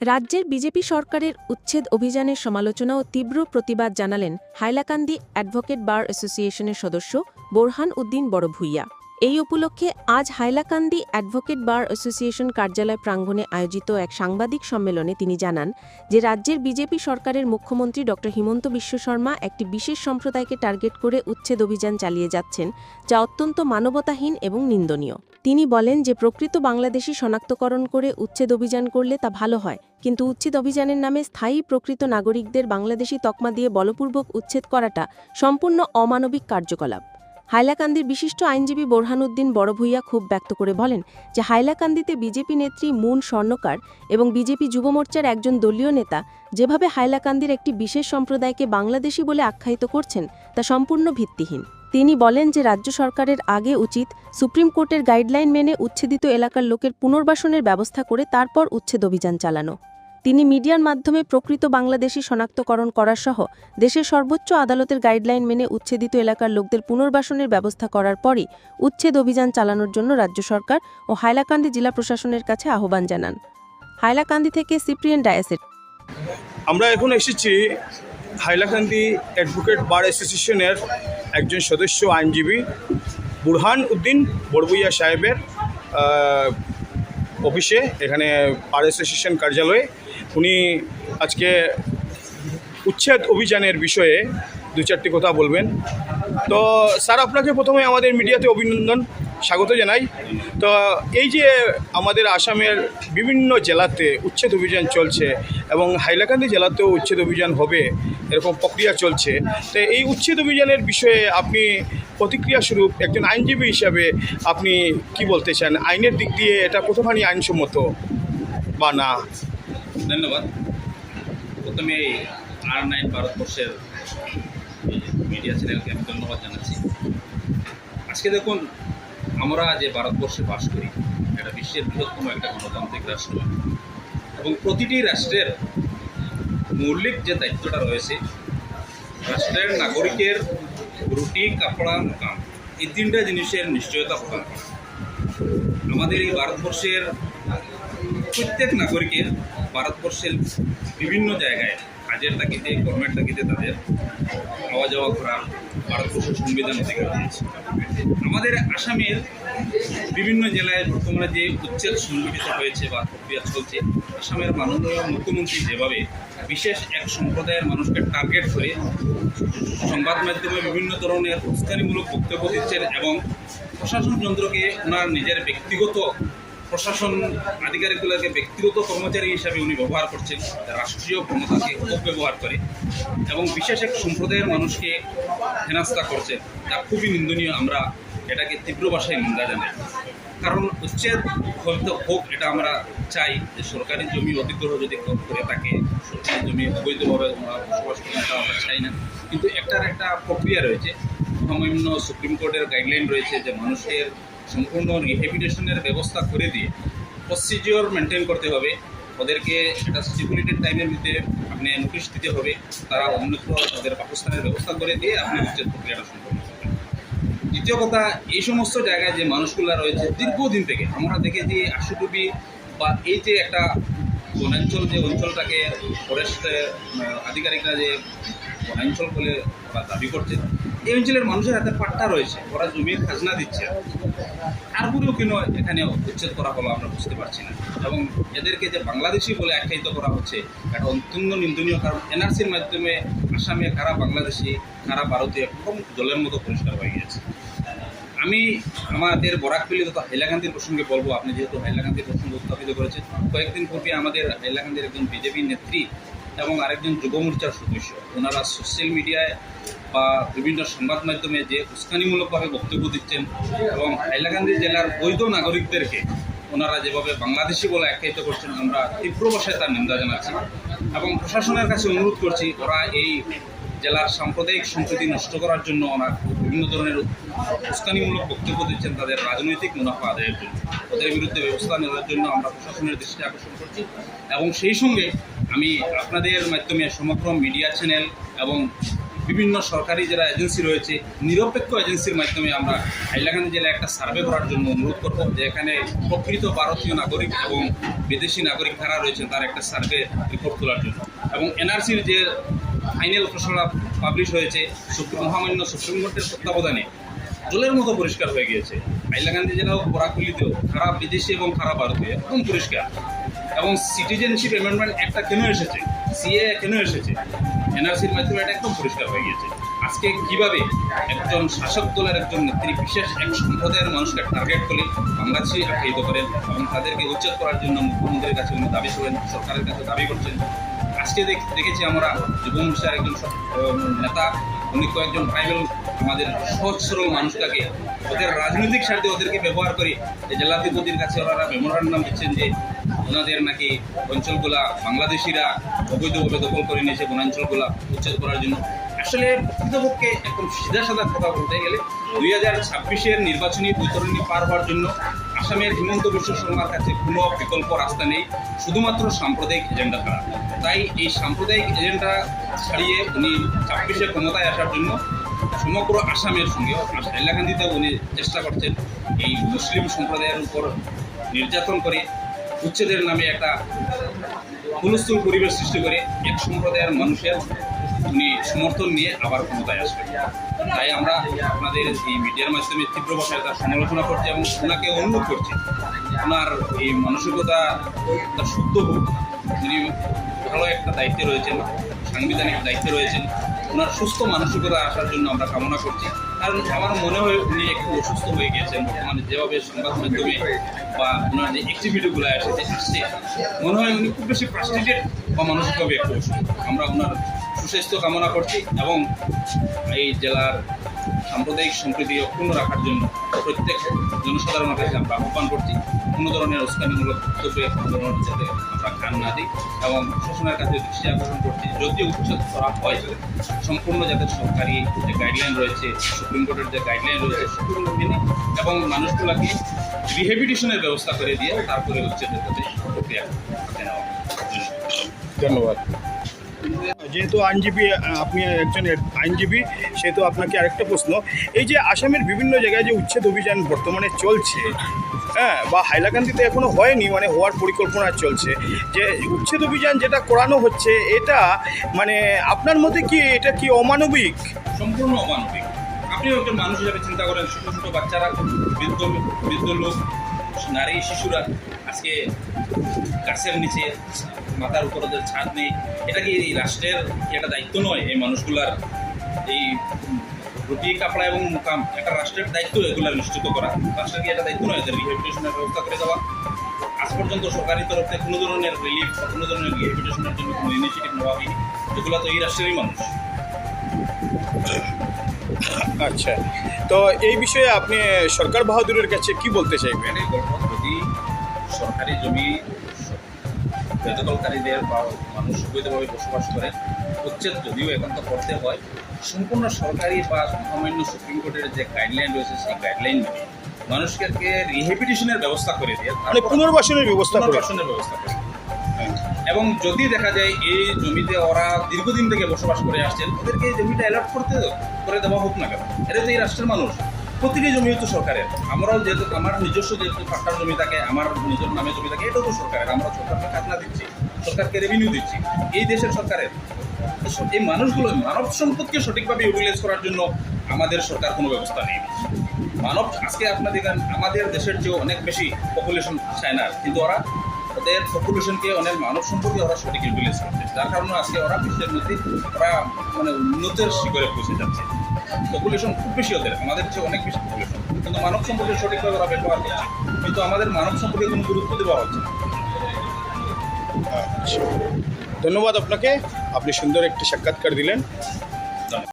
রাজ্যের বিজেপি সরকারের উচ্ছেদ অভিযানের সমালোচনা ও তীব্র প্রতিবাদ জানালেন হাইলাকান্দি অ্যাডভোকেট বার অ্যাসোসিয়েশনের সদস্য বোরহান উদ্দিন বড়ভূইয়া। এই উপলক্ষে আজ হাইলাকান্দি অ্যাডভোকেট বার অ্যাসোসিয়েশন কার্যালয় প্রাঙ্গণে আয়োজিত এক সাংবাদিক সম্মেলনে তিনি জানান যে রাজ্যের বিজেপি সরকারের মুখ্যমন্ত্রী ড. হিমন্ত বিশ্ব শর্মা একটি বিশেষ সম্প্রদায়কে টার্গেট করে উচ্ছেদ অভিযান চালিয়ে যাচ্ছেন, যা অত্যন্ত মানবতাহীন এবং নিন্দনীয়। তিনি বলেন যে, প্রকৃত বাংলাদেশি শনাক্তকরণ করে উচ্ছেদ অভিযান করলে তা ভালো হয়, কিন্তু উচ্ছেদ অভিযানের নামে স্থায়ী প্রকৃত নাগরিকদের বাংলাদেশি তকমা দিয়ে বলপূর্বক উচ্ছেদ করাটা সম্পূর্ণ অমানবিক কার্যকলাপ। হাইলাকান্দির বিশিষ্ট আইনজীবী বোরহানুদ্দিন বড়ভূইয়া ক্ষোভ ব্যক্ত করে বলেন যে, হাইলাকান্দিতে বিজেপি নেত্রী মুন স্বর্ণকার এবং বিজেপি যুব মোর্চার একজন দলীয় নেতা যেভাবে হাইলাকান্দির একটি বিশেষ সম্প্রদায়কে বাংলাদেশি বলে আখ্যায়িত করছেন, তা সম্পূর্ণ ভিত্তিহীন। তিনি বলেন যে রাজ্য সরকারের আগে উচিত সুপ্রিম কোর্টের গাইডলাইন মেনে উচ্ছেদিত এলাকার লোকের পুনর্বাসনের ব্যবস্থা করে তারপর উচ্ছেদ অভিযান চালানো। তিনি মিডিয়ার মাধ্যমে প্রকৃত বাংলাদেশি শনাক্তকরণ করার সহ দেশের সর্বোচ্চ আদালতের গাইডলাইন মেনে উচ্ছেদিত এলাকার লোকদের পুনর্বাসনের ব্যবস্থা করার পরই উচ্ছেদ অভিযান চালানোর জন্য রাজ্য সরকার ও হাইলাকান্দি জেলা প্রশাসনের কাছে আহ্বান জানান। হাইলাকান্দি থেকে সিপ্রিয়ান ডায়াসেট আমরা এখন এসেছি হাইলাকান্দি অ্যাডভোকেট বার অ্যাসোসিয়েশনের একজন সদস্য আইনজীবী বুরহান উদ্দিন বড়বুইয়া সাহেবের অফিসে, এখানে বার অ্যাসোসিয়েশন কার্যালয়ে। উনি আজকে উচ্ছেদ অভিযানের বিষয়ে দু চারটি কথা বলবেন। তো স্যার, আপনাকে প্রথমে আমাদের মিডিয়াতে অভিনন্দন। স্বাগত জানাই। তো এই যে আমাদের আসামের বিভিন্ন জেলাতে উচ্ছেদ অভিযান চলছে এবং হাইলাকান্দি জেলাতেও উচ্ছেদ অভিযান হবে, এরকম প্রক্রিয়া চলছে। তো এই উচ্ছেদ অভিযানের বিষয়ে আপনি প্রতিক্রিয়া স্বরূপ একজন আইনজীবী হিসাবে আপনি কি বলতে চান? আইনের দিক দিয়ে এটা কতখানি আইনসম্মত বা না? ধন্যবাদ। প্রথমে এই আর নাইন ভারতবর্ষের মিডিয়া চ্যানেলকে আমি ধন্যবাদ জানাচ্ছি। আজকে দেখুন আমরা যে ভারতবর্ষে বাস করি, এটা বিশ্বের বৃহত্তম একটা গণতান্ত্রিক রাষ্ট্র। এবং প্রতিটি রাষ্ট্রের মৌলিক যে দায়িত্বটা রয়েছে, রাষ্ট্রের নাগরিকের রুটি, কাপড়া মকান এই তিনটা জিনিসের নিশ্চয়তা প্রদান করা। আমাদের এই ভারতবর্ষের প্রত্যেক নাগরিকের ভারতবর্ষের বিভিন্ন জায়গায় কাজের তাগিদে, কর্মের তাগিদে তাদের আওয়া যাওয়া করা ভারতবর্ষের সংবিধান অধিকার দিয়েছে আমাদের আসামের বিভিন্ন জেলায় বর্তমানে যে উচ্ছেদ সংগঠিত হয়েছে বা প্রক্রিয়া চলছে, আসামের মাননীয় মুখ্যমন্ত্রী যেভাবে বিশেষ এক সম্প্রদায়ের মানুষকে টার্গেট করে সংবাদ মাধ্যমে বিভিন্ন ধরনের উস্কানিমূলক বক্তব্য দিচ্ছেন এবং প্রশাসন যন্ত্রকে ওনার নিজের ব্যক্তিগত প্রশাসন আধিকারিকগুলোকে ব্যক্তিগত কর্মচারী হিসাবে উনি ব্যবহার করছেন রাষ্ট্রীয় ক্ষমতাকে অপব্যবহার করে, এবং বিশেষ এক সম্প্রদায়ের মানুষকে হেনাস্তা করছেন। তা খুবই নিন্দনীয়, আমরা এটাকে তীব্র ভাষায় নিন্দা জানাই। কারণ উচ্ছেদ হয়তো হোক, এটা আমরা চাই যে সরকারি জমি অধিগ্রহ যদি করে থাকে, সরকারি জমি অবৈধভাবে বসবাস করি, এটা আমরা চাই না। কিন্তু একটার একটা প্রক্রিয়া রয়েছে। সামান্য সুপ্রিম কোর্টের গাইডলাইন রয়েছে যে মানুষের সম্পূর্ণ রিহেবিটেশনের ব্যবস্থা করে দিয়ে প্রসিজিওর মেনটেন করতে হবে। ওদেরকে একটা স্টিপুলেটেড টাইমের মধ্যে আপনি নোটিশ দিতে হবে। তারা অন্যত্র তাদের বাসস্থানের ব্যবস্থা করে দিয়ে আপনি উচ্ছেদ প্রক্রিয়াটা সম্পন্ন দ্বিতীয় কথা, এই সমস্ত জায়গায় যে মানুষগুলো রয়েছে, দীর্ঘদিন থেকে আমরা দেখেছি আশুটুপি বা এই যে একটা বনাঞ্চল, যে অঞ্চলটাকে ফরেস্ট আধিকারিকরা যে বনাঞ্চল বলে দাবি করছে এই অঞ্চলের মানুষের হাতে পাট্টা রয়েছে, ওরা জমির খাজনা দিচ্ছে। তারপরেও কেন এখানে উচ্ছেদ করা হলো আমরা বুঝতে পারছি না। এবং এদেরকে যে বাংলাদেশি বলে আখ্যায়িত করা হচ্ছে, এটা অত্যন্ত নিন্দনীয়, কারণ এনআরসির মাধ্যমে আসামে কারা বাংলাদেশি, কারা ভারতীয়, একদম জলের মতো পরিষ্কার হয়ে গিয়েছে। আমি আমাদের বরাকপিলি তথা হাইলাকান্দির প্রসঙ্গে বলব, আপনি যেহেতু হাইলাকান্দির প্রসঙ্গ উত্থাপিত করেছেন, কয়েকদিন পূর্বে আমাদের হাইলাকান্দির একজন বিজেপি নেত্রী এবং আরেকজন যুব মোর্চার সদস্য, ওনারা সোশ্যাল মিডিয়ায় বা বিভিন্ন সংবাদ মাধ্যমে যে উস্কানিমূলকভাবে বক্তব্য দিচ্ছেন এবং হাইলাকান্দি জেলার বৈধ নাগরিকদেরকে ওনারা যেভাবে বাংলাদেশি বলে আখ্যায়িত করছেন, আমরা তীব্র ভাষায় তার নিন্দা জানাচ্ছি এবং প্রশাসনের কাছে অনুরোধ করছি, ওরা এই জেলার সাম্প্রদায়িক সম্প্রীতি নষ্ট করার জন্য ওনার বিভিন্ন ধরনের উস্কানিমূলক বক্তব্য দিচ্ছেন, তাদের রাজনৈতিক মুনাফা আদায়ের জন্য। ওদের বিরুদ্ধে ব্যবস্থা নেওয়ার জন্য আমরা প্রশাসনের দৃষ্টি আকর্ষণ করছি এবং সেই সঙ্গে আমি আপনাদের মাধ্যমে সমগ্র মিডিয়া চ্যানেল এবং বিভিন্ন সরকারি যারা এজেন্সি রয়েছে, নিরপেক্ষ এজেন্সির মাধ্যমে আমরা হাইলাকান্দি জেলায় একটা সার্ভে করার জন্য অনুরোধ করব যে এখানে প্রকৃত ভারতীয় নাগরিক এবং বিদেশি নাগরিক কারা রয়েছেন, তার একটা সার্ভে রিপোর্ট তোলার জন্য। এবং এনআরসির যে ফাইনাল খসড়া পাবলিশ হয়েছে মহামান্য সুপ্রিম কোর্টের তত্ত্বাবধানে জলের মতো পরিষ্কার হয়ে গিয়েছে। হাইলাকান্দি জেলাও বরাকুলিতেও খারাপ বিদেশি এবং খারাপ ভারতীয়, একদম পরিষ্কার। এবং সিটিজেনশিপ অ্যামেন্ডমেন্ট একটা কেন এসেছে? সিএ কেন এসেছে? এনআরসির মাধ্যমে এটা একদম পরিষ্কার হয়ে গিয়েছে। আজকে কীভাবে একজন শাসক দলের একজন নেত্রী, বিশেষ এক সম্প্রদায়ের মানুষকে টার্গেট করে বাংলাদেশে আখ্যায়িত করেন এবং তাদেরকে উচ্ছেদ করার জন্য মুখ্যমন্ত্রীর কাছে উনি দাবি করেন, সরকারের কাছে দাবি করছেন। আজকে দেখ- দেখেছি আমরা যুব মোর্চার একজন নেতা, উনি কয়েকজন ট্রাইবেল আমাদের সহজ সরল মানুষটাকে, ওদের রাজনৈতিক স্বার্থে ওদেরকে ব্যবহার করে জেলাধিপতির কাছে ওনারা মেমোরান্ডাম দিচ্ছেন যে ওনাদের নাকি অঞ্চলগুলা বাংলাদেশিরা অবৈধভাবে দখল করে নিয়েছে বনাঞ্চলগুলা উচ্ছেদ করার জন্য। আসলে প্রকৃতপক্ষে একদম সিধা সাদা কথা বলতে গেলে দুই হাজার ছাব্বিশের নির্বাচনী বৈতরণী পার হওয়ার জন্য আসামের হিমন্ত বিশ্ব শর্মার কাছে কোনো বিকল্প রাস্তা নেই, শুধুমাত্র সাম্প্রদায়িক এজেন্ডা ছাড়া। তাই এই সাম্প্রদায়িক এজেন্ডা ছাড়িয়ে উনি ছাব্বিশে ক্ষমতায় আসার জন্য সমগ্র আসামের সঙ্গে হাইলাকান্দিতে উনি চেষ্টা করছেন এই মুসলিম সম্প্রদায়ের উপর নির্যাতন করে উচ্ছেদের নামে একটা হুলস্থুল পরিবেশ সৃষ্টি করে এক সম্প্রদায়ের মানুষের উনি সমর্থন নিয়ে আবার ক্ষমতায় আসবেন তাই আমরা আপনাদের এই মিডিয়ার মাধ্যমে তীব্র ভাষায় তার সমালোচনা করছি এবং ওনাকে অনুরোধ করছি, ওনার এই মানসিকতা তার শুদ্ধ হোক। উনি ভালো একটা দায়িত্বে রয়েছেন, সাংবিধানিক দায়িত্বে রয়েছেন ওনার সুস্থ মানসিকতা আসার জন্য আমরা কামনা করছি। কারণ আমার মনে হয় উনি একটু অসুস্থ হয়ে গিয়েছেন। বর্তমানে যেভাবে সংবাদ মাধ্যমে বা ওনার যে অ্যাক্টিভিটিগুলো এসেছে আসছে, মনে হয় উনি খুব বেশি ফ্রাস্ট্রেটেড বা মানসিকভাবে একটু অসুস্থ। আমরা ওনার সুস্বাস্থ্য কামনা করছি এবং এই জেলার সাম্প্রদায়িক সম্প্রীতি অক্ষুণ্ণ রাখার জন্য প্রত্যেক জনসাধারণের কাছে আমরা আহ্বান করছি। কোনো ধরনের উস্কানিমূলক বক্তব্যে কোনো ধরনের যাতে আমরা খান না দিই এবং প্রশাসনের কাছে দৃষ্টি আকর্ষণ করছি, যদি উচ্ছেদ করা হয়, সম্পূর্ণ যাতে সরকারি যে গাইডলাইন রয়েছে, সুপ্রিম কোর্টের যে গাইডলাইন রয়েছে, সেগুলো মেনে এবং মানুষগুলোকে রিহেবিটেশনের ব্যবস্থা করে দিয়ে তারপরে উচ্ছেদের কাছে প্রক্রিয়া ধন্যবাদ। যেহেতু আইনজীবী আপনি একজন আইনজীবী, সেহেতু আপনাকে আরেকটা প্রশ্ন। এই যে আসামের বিভিন্ন জায়গায় যে উচ্ছেদ অভিযান বর্তমানে চলছে হ্যাঁ বা হাইলাকান্দিতে এখনও হয়নি মানে হওয়ার পরিকল্পনা চলছে, যে উচ্ছেদ অভিযান যেটা করানো হচ্ছে, এটা মানে আপনার মতে কি এটা কি অমানবিক? সম্পূর্ণ অমানবিক। আপনিও একজন মানুষ হিসাবে চিন্তা করেন, ছোটো ছোটো বাচ্চারা বৃদ্ধ বৃদ্ধ লোক, নারী, শিশুরা আজকে গাছের নিচে মাথার উপর ওদের ছাদ নেই। এটা কি এই রাষ্ট্রের কি একটা দায়িত্ব নয় এই মানুষগুলার? এই রুটি কাপড়া এবং মুকাম একটা রাষ্ট্রের দায়িত্ব এগুলো নিশ্চিত করা। রাষ্ট্রের কি একটা দায়িত্ব নয়? এদের রিহেবিটেশনের ব্যবস্থা করে দেওয়া। আজ পর্যন্ত সরকারি তরফ থেকে কোনো ধরনের রিলিফ বা কোনো ধরনের রিহেবিটেশনের জন্য কোনো ইনিশিয়েটিভ নেওয়া হয়নি। এগুলো তো এই রাষ্ট্রেরই মানুষ। আচ্ছা। তো এই বিষয়ে আপনি সরকার বাহাদুরের কাছে কি বলতে চাইবেন? যদি সরকারি জমি বেদখলকারীদের বা মানুষ অবৈধভাবে বসবাস করে উচ্ছেদ যদিও একান্ত করতে হয় সম্পূর্ণ সরকারি বা সামান্য সুপ্রিম কোর্টের যে গাইডলাইন রয়েছে সেই গাইডলাইন মেনে মানুষকে রিহেবিটেশনের ব্যবস্থা করে দিয়ে মানে পুনর্বাসনের ব্যবস্থা পুনর্বাসনের ব্যবস্থা করে এবং যদি দেখা যায় এই জমিতে ওরা দীর্ঘদিন থেকে বসবাস করে আসছেন ওদেরকে এই জমিটা অ্যালার্ট করতে করে দেওয়া হোক না কেন এটা তো এই রাষ্ট্রের মানুষ। প্রতিটি জমি তো সরকারের। আমরাও যেহেতু, আমার নিজস্ব যেহেতু পাট্টার জমি থাকে, আমার নিজের নামে জমি থাকে, এটাও তো সরকারের। আমরা সরকারকে খাজনা দিচ্ছি, সরকারকে রেভিনিউ দিচ্ছি। এই দেশের সরকারের। এই মানুষগুলো মানব সম্পদকে সঠিকভাবে ইউটিলাইজ করার জন্য আমাদের সরকার কোনো ব্যবস্থা নেই। মানব, আজকে আপনাদের দেখেন আমাদের দেশের চেয়েও অনেক বেশি পপুলেশন চায়নার। কিন্তু ওরা ওদের পপুলেশনকে অনেক মানব সম্পর্কে ওরা সঠিক ইউটিলাইজ করছে। যার কারণে আজকে ওরা বিশ্বের মধ্যে ওরা মানে উন্নতের শিখরে পৌঁছে যাচ্ছে। পপুলেশন খুব বেশি ওদের, আমাদের চেয়ে অনেক বেশি পপুলেশন কিন্তু মানব সম্পর্কে সঠিকভাবে ওরা ব্যবহার করছে। কিন্তু আমাদের মানব সম্পর্কে কোনো গুরুত্ব দেওয়া হচ্ছে আচ্ছা। ধন্যবাদ আপনাকে। আপনি সুন্দর একটি সাক্ষাৎকার দিলেন।